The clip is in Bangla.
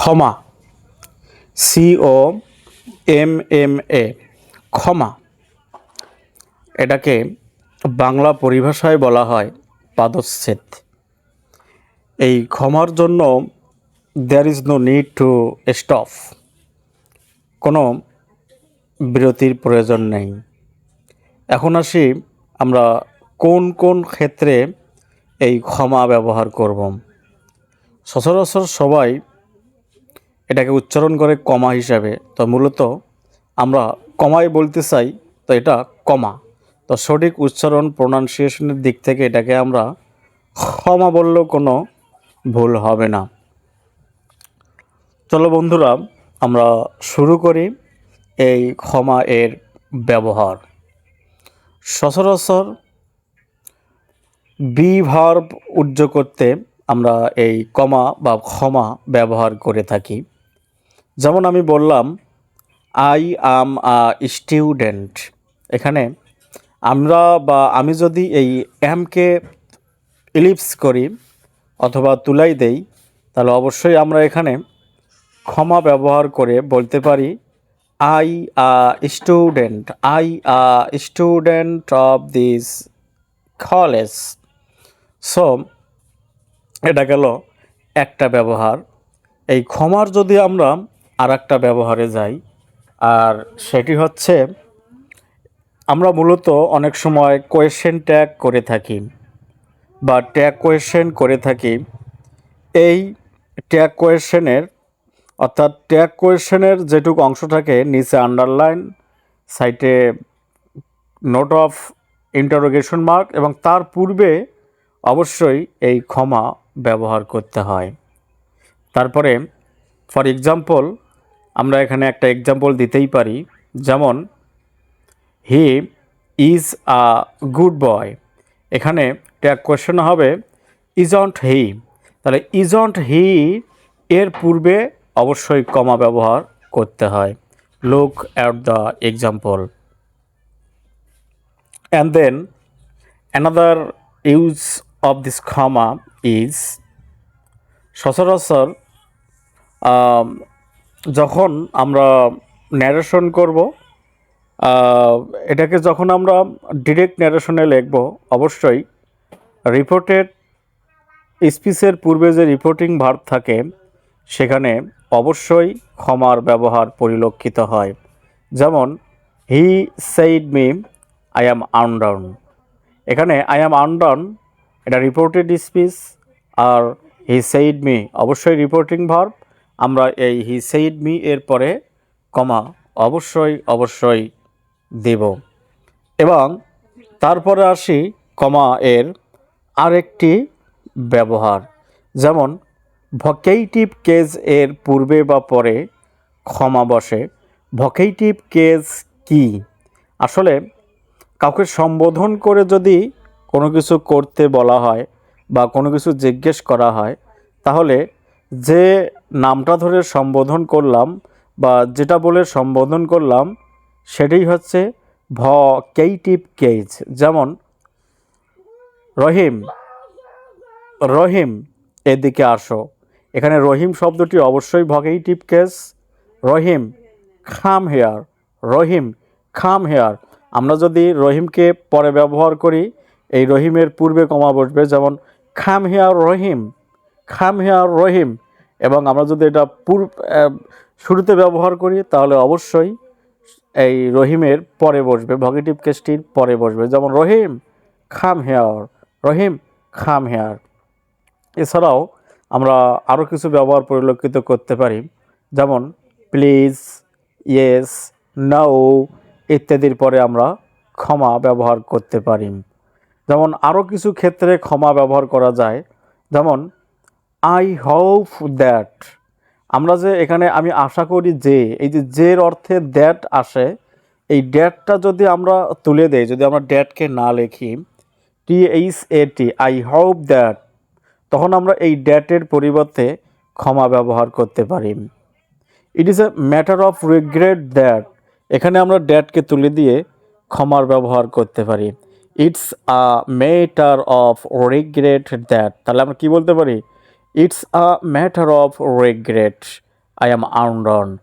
Comma. C O M M A comma. এটাকে বাংলা পরিভাষায় বলা হয় পাদচ্ছেদ। এই ক্ষমার জন্য there is no need to stop কোনো বিরতির প্রয়োজন নেই। এখন আসি আমরা কোন কোন ক্ষেত্রে এই ক্ষমা ব্যবহার করব। সচরাচর সবাই এটাকে উচ্চারণ করে কমা হিসাবে। তো মূলত আমরা কমাই বলতে চাই, তো এটা কমা। তো সঠিক উচ্চারণ প্রোনাউন্সিয়েশনের দিক থেকে এটাকে আমরা ক্ষমা বললেও কোনো ভুল হবে না। চলো বন্ধুরা, আমরা শুরু করি এই ক্ষমা এর ব্যবহার। সচরাচর বি ভার্ব উজ্জ করতে আমরা এই কমা বা ক্ষমা ব্যবহার করে থাকি। যেমন আমি বললাম আই আম আ স্টুডেন্ট এখানে আমরা বা আমি যদি এই অ্যামকে ইলিপস করি অথবা তুলাই দেই, তাহলে অবশ্যই আমরা এখানে ক্ষমা ব্যবহার করে বলতে পারি I a student I a student of this college so এটা গেল একটা ব্যবহার। এই ক্ষমার যদি আমরা আর একটা ব্যবহারে যাই। আর সেটি হচ্ছে, আমরা মূলত অনেক সময় কোয়েশ্চেন ট্যাগ করে থাকি বা ট্যাগ কোয়েশ্চেন করে থাকি। এই ট্যাগ কোয়েশ্চেনের অর্থাৎ ট্যাগ কোয়েশ্চেনের যেটুকু অংশ থাকে নিচে আন্ডারলাইন সাইটে নোট অফ ইন্টারোগেশন মার্ক এবং তার পূর্বে অবশ্যই এই ক্ষমা ব্যবহার করতে হয়। তারপরে ফর এক্সাম্পল আমরা এখানে একটা এক্সাম্পল দিতেই পারি। যেমন he is a good boy এখানে একটা কোয়েশ্চেন হবে ইজন্ট হি তাহলে ইজন্ট হি এর পূর্বে অবশ্যই কমা ব্যবহার করতে হয়। Look at the example and then another use of this comma is সচরাচর যখন আমরা ন্যারেশন করব এটাকে যখন আমরা ডিরেক্ট ন্যারেশনে লিখব, অবশ্যই রিপোর্টেড স্পিচের পূর্বে যে রিপোর্টিং ভার্ব থাকে, সেখানে অবশ্যই ক্ষমার ব্যবহার পরিলক্ষিত হয়। যেমন he said me I am undone এখানে আই অ্যাম আনডাউন এটা রিপোর্টেড স্পিচ আর হি সেইড মি অবশ্যই রিপোর্টিং ভার্ব আমরা এই হি সেইড মি এর পরে কমা অবশ্যই অবশ্যই দেব। এবং তারপরে আসি কমা এর আরেকটি ব্যবহার। যেমন ভকেইটিভ কেজ এর পূর্বে বা পরে ক্ষমা বসে। ভকেইটিভ কেজ কি? আসলে, কাউকে সম্বোধন করে যদি কোনো কিছু করতে বলা হয় বা কোনো কিছু জিজ্ঞেস করা হয়, তাহলে যে নামটা ধরে সম্বোধন করলাম বা যেটা বলে সম্বোধন করলাম, সেটাই হচ্ছে ভকেইটিভ কেজ। যেমন, রহিম রহিম, এদিকে আসো। এখানে রহিম শব্দটি অবশ্যই ভকেইটিভ কেস রহিম, খাম হেয়ার, রহিম, খাম হেয়ার। আমরা যদি রহিমকে পরে ব্যবহার করি, এই রহিমের পূর্বে কমা বসবে, যেমন, খাম হেয়ার রহিম, খাম হেয়ার রহিম। এবং আমরা যদি এটা পূর্ব শুরুতে ব্যবহার করি, তাহলে অবশ্যই এই রহিমের পরে বসবে, ভগেটিভ কেসটির পরে বসবে। যেমন রহিম, খাম হেয়ার, রহিম, খাম হেয়ার। এছাড়াও আমরা আরও কিছু ব্যবহার পরিলক্ষিত করতে পারি, যেমন প্লিজ, ইয়েস, নাও ইত্যাদির পরে আমরা ক্ষমা ব্যবহার করতে পারি। যেমন আরও কিছু ক্ষেত্রে ক্ষমা ব্যবহার করা যায়, যেমন আই হোপ দ্যাট আমরা যে এখানে আমি আশা করি যে, এই যে জের অর্থে দ্যাট আসে, এই ড্যাটটা যদি আমরা তুলে দেই, যদি আমরা ড্যাটকে না লিখি T H A T I hope that তখন আমরা এই ড্যাটের পরিবর্তে ক্ষমা ব্যবহার করতে পারি। It is a matter of regret that এখানে আমরা ড্যাটকে তুলে দিয়ে ক্ষমার ব্যবহার করতে পারি। It's a matter of regret that তাহলে আমরা কি বলতে পারি? It's a matter of regret. I am undone.